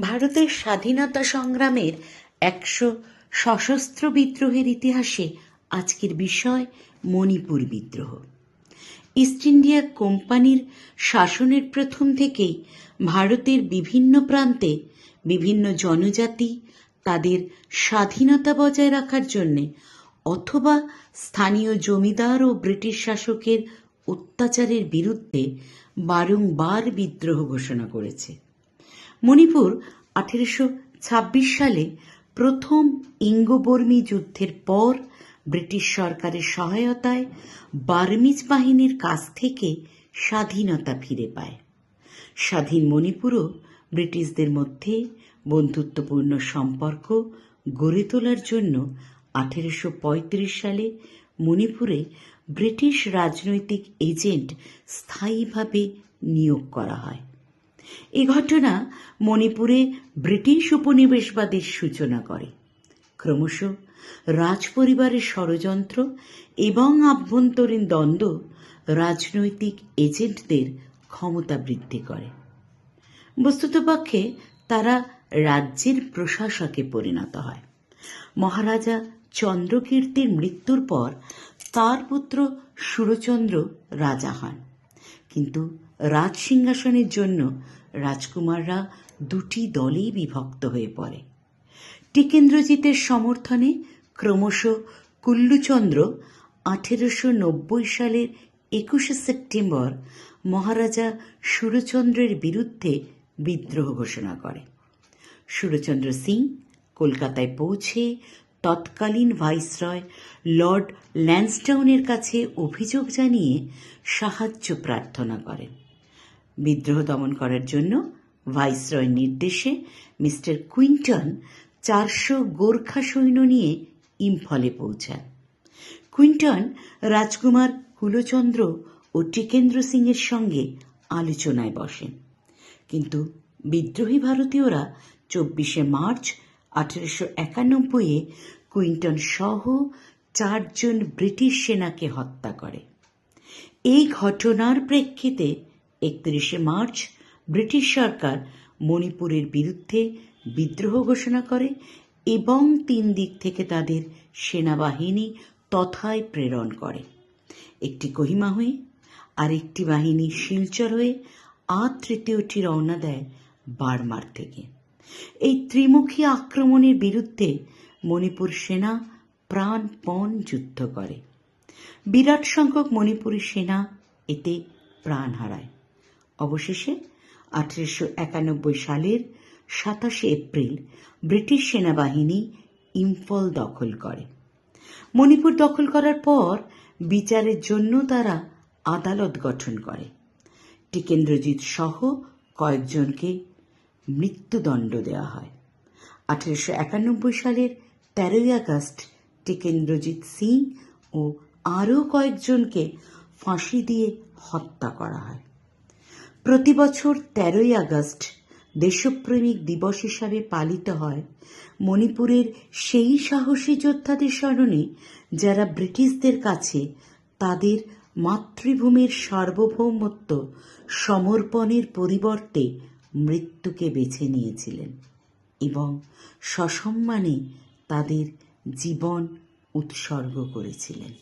ভারতের স্বাধীনতা সংগ্রামের একশো সশস্ত্র বিদ্রোহের ইতিহাসে আজকের বিষয় মণিপুর বিদ্রোহ। ইস্ট ইন্ডিয়া কোম্পানির শাসনের প্রথম থেকেই ভারতের বিভিন্ন প্রান্তে বিভিন্ন জনজাতি তাদের স্বাধীনতা বজায় রাখার জন্যে অথবা স্থানীয় জমিদার ও ব্রিটিশ শাসকের অত্যাচারের বিরুদ্ধে বারংবার বিদ্রোহ ঘোষণা করেছে। মণিপুর আঠেরোশো ছাব্বিশ সালে প্রথম ইঙ্গবর্মী যুদ্ধের পর ব্রিটিশ সরকারের সহায়তায় বার্মিজ বাহিনীর কাছ থেকে স্বাধীনতা ফিরে পায়। স্বাধীন মণিপুরও ব্রিটিশদের মধ্যে বন্ধুত্বপূর্ণ সম্পর্ক গড়ে তোলার জন্য আঠেরোশো পঁয়ত্রিশ সালে মণিপুরে ব্রিটিশ রাজনৈতিক এজেন্ট স্থায়ীভাবে নিয়োগ করা হয়। এ ঘটনা মণিপুরে ব্রিটিশ উপনিবেশবাদের সূচনা করে। ক্রমশ রাজপরিবারের ষড়যন্ত্র এবং আভ্যন্তরীণ দ্বন্দ্ব রাজনৈতিক এজেন্টদের ক্ষমতা বৃদ্ধি করে। বস্তুতপক্ষে তারা রাজ্যের প্রশাসকে পরিণত হয়। মহারাজা চন্দ্রকীর্তির মৃত্যুর পর তার পুত্র সুরচন্দ্র রাজা হন। কিন্তু রাজ সিংহাসনের জন্য রাজকুমাররা দুটি দলেই বিভক্ত হয়ে পড়ে। টিকেন্দ্রজিতের সমর্থনে ক্রমশ কুল্লুচন্দ্র আঠেরোশো নব্বই সালের একুশে সেপ্টেম্বর মহারাজা সুরচন্দ্রের বিরুদ্ধে বিদ্রোহ ঘোষণা করে। সুরচন্দ্র সিং কলকাতায় পৌঁছে তৎকালীন ভাইসরয় লর্ড ল্যান্সডাউনের কাছে অভিযোগ জানিয়ে সাহায্য প্রার্থনা করেন। বিদ্রোহ দমন করার জন্য ভাইসরয়ের নির্দেশে মিস্টার কুইন্টন চারশো গোর্খা সৈন্য নিয়ে ইম্ফলে পৌঁছান। কুইন্টন, রাজকুমার কুলচন্দ্র ও টিকেন্দ্র সিংয়ের সঙ্গে আলোচনায় বসেন। কিন্তু বিদ্রোহী ভারতীয়রা চব্বিশে মার্চ আঠেরোশো একানব্বইয়ে কুইন্টন সহ চারজন ব্রিটিশ সেনাকে হত্যা করে। এই ঘটনার প্রেক্ষিতে একত্রিশে মার্চ ব্রিটিশ সরকার মণিপুরের বিরুদ্ধে বিদ্রোহ ঘোষণা করে এবং তিন দিক থেকে তাদের সেনাবাহিনী তথায় প্রেরণ করে। একটি কহিমা হয়ে আরেকটি বাহিনী শিলচর হয়ে আর তৃতীয়টি রওনা দেয় বার্মার থেকে। এই ত্রিমুখী আক্রমণের বিরুদ্ধে মণিপুর সেনা প্রাণপণ যুদ্ধ করে। বিরাট সংখ্যক মণিপুরী সেনা এতে প্রাণ হারায়। অবশেষে আঠেরোশো একানব্বই সালের সাতাশে এপ্রিল ব্রিটিশ সেনাবাহিনী ইম্ফল দখল করে। মণিপুর দখল করার পর বিচারের জন্য তারা আদালত গঠন করে। টিকেন্দ্রজিৎ সহ কয়েকজনকে মৃত্যুদণ্ড দেওয়া হয়। আঠেরোশো একানব্বই সালের তেরোই আগস্ট টিকেন্দ্রজিৎ সিং ও আরও কয়েকজনকে ফাঁসি দিয়ে হত্যা করা হয়। প্রতি বছর তেরোই আগস্ট দেশপ্রেমিক দিবস হিসাবে পালিত হয়। মণিপুরের সেই সাহসী যোদ্ধাদের স্মরণে যারা ব্রিটিশদের কাছে তাদের মাতৃভূমির সার্বভৌমত্ব সমর্পণের পরিবর্তে মৃত্যুকে বেছে নিয়েছিলেন এবং সসম্মানে তাদের জীবন উৎসর্গ করেছিলেন।